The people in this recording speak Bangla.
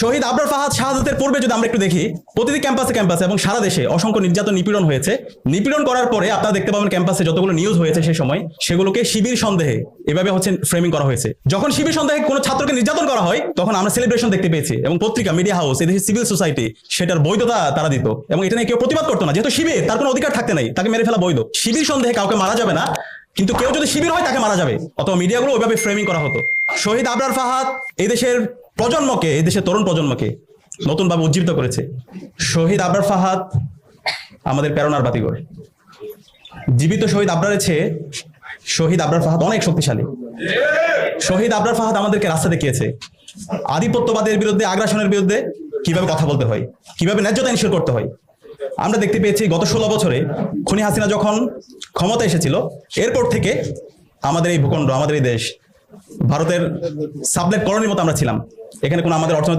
শহীদ আবরার ফাহাদ শাহাদাতের পূর্বে যদি আমরা একটু দেখি, প্রতিটি ক্যাম্পাসে ক্যাম্পাসে এবং সারা দেশে অসংখ্য নির্যাতন নিপীড়ন হয়েছে। নিপীড়ন করার পরে আপনারা দেখতে পাবেন ক্যাম্পাসে যতগুলো নিউজ হয়েছে সেই সময়, সেগুলোকে শিবির সন্দেহে এভাবে হচ্ছে ফ্রেমিং করা হয়েছে। যখন শিবির সন্দেহে কোনো ছাত্রকে নির্যাতন করা হয়, তখন আমরা সেলিব্রেশন দেখতে পেয়েছি এবং পত্রিকা মিডিয়া হাউস এদেশের সিভিল সোসাইটি সেটার বৈধতা তারা দিত এবং এটা নিয়ে কেউ প্রতিবাদ করতো না। যেহেতু শিবির, তার কোনো অধিকার থাকতে নাই, তাকে মেরে ফেলা বৈধ। শিবির সন্দেহে কাউকে মারা যাবে না, কিন্তু কেউ যদি শিবির হয়, তাকে মারা যাবে। অথবা মিডিয়াগুলো ওইভাবে ফ্রেমিং করা হতো। শহীদ আবরার ফাহাদ এই দেশের প্রজন্মকে, এই দেশের তরুণ প্রজন্মকে নতুনভাবে উজ্জীবিত করেছে শহীদ আবরার ফাহাদ, আমাদের প্রেরণার বাতিঘর। জীবিত শহীদ আবরারের চেয়ে শহীদ আবরার ফাহাদ অনেক শক্তিশালী। শহীদ আবরার ফাহাদ আমাদেরকে রাস্তা দেখিয়েছে। আধিপত্যবাদের বিরুদ্ধে, আগ্রাসনের বিরুদ্ধে কীভাবে কথা বলতে হয়, কীভাবে ন্যায্যতা ইনশিওর করতে হয়। আমরা দেখতে পেয়েছি গত ষোলো বছরে খুনি হাসিনা যখন ক্ষমতা এসেছিল, এরপর থেকে আমাদের এই ভূখণ্ড, আমাদের এই দেশ ভারতের সাবলেট কলোনির মতো আমরা ছিলাম। এখানে কোনো আমাদের অর্থনৈতিক